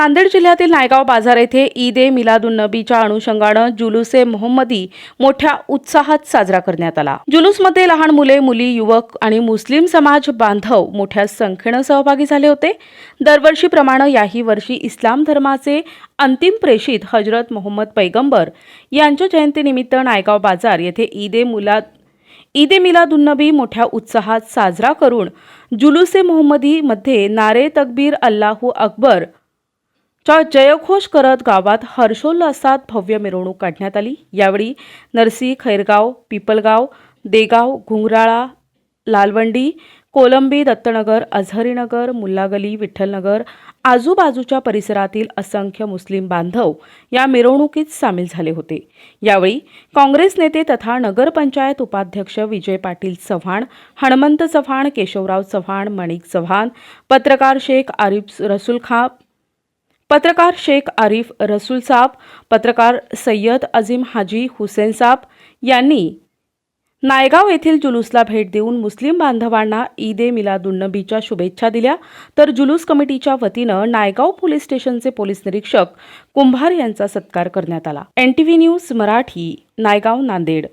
नांदेड जिल्ह्यातील नायगाव बाजार येथे ईद ए मिलादुन्नबीच्या अनुषंगानं जुलूस ए मोहम्मदी मोठ्या उत्साहात साजरा करण्यात आला. जुलूसमध्ये लहान मुले मुली युवक आणि मुस्लिम समाज बांधव मोठ्या संख्येनं सहभागी झाले होते. दरवर्षीप्रमाणे याही वर्षी इस्लाम धर्माचे अंतिम प्रेषित हजरत मोहम्मद पैगंबर यांच्या जयंतीनिमित्त नायगाव बाजार येथे ईद ए मुलाद ईद ए मिलादुन्नबी मोठ्या उत्साहात साजरा करून जुलूसे मोहम्मदीमध्ये नारे तकबीर अल्लाहू अकबर च्या जयघोष करत गावात हर्षोल्लासात भव्य मिरवणूक काढण्यात आली. यावेळी नरसी खैरगाव पिपलगाव देगाव घुंगराळा लालवंडी कोलंबी दत्तनगर अझहरीनगर मुल्लागली विठ्ठलनगर आजूबाजूच्या परिसरातील असंख्य मुस्लिम बांधव या मिरवणुकीत सामील झाले होते. यावेळी काँग्रेस नेते तथा नगरपंचायत उपाध्यक्ष विजय पाटील चव्हाण हणमंत चव्हाण केशवराव चव्हाण मणिक चव्हाण पत्रकार शेख आरिफ रसूल खां पत्रकार शेख आरिफ रसूल साब पत्रकार सय्यद अझीम हाजी हुसेन साब यांनी नायगाव येथील जुलूसला भेट देऊन मुस्लिम बांधवांना ईद ए मिलादुन्नबीच्या शुभेच्छा दिल्या. तर जुलूस कमिटीच्या वतीनं नायगाव पोलीस स्टेशनचे पोलीस निरीक्षक कुंभार यांचा सत्कार करण्यात आला. NTV news Marathi Naigaon Nanded.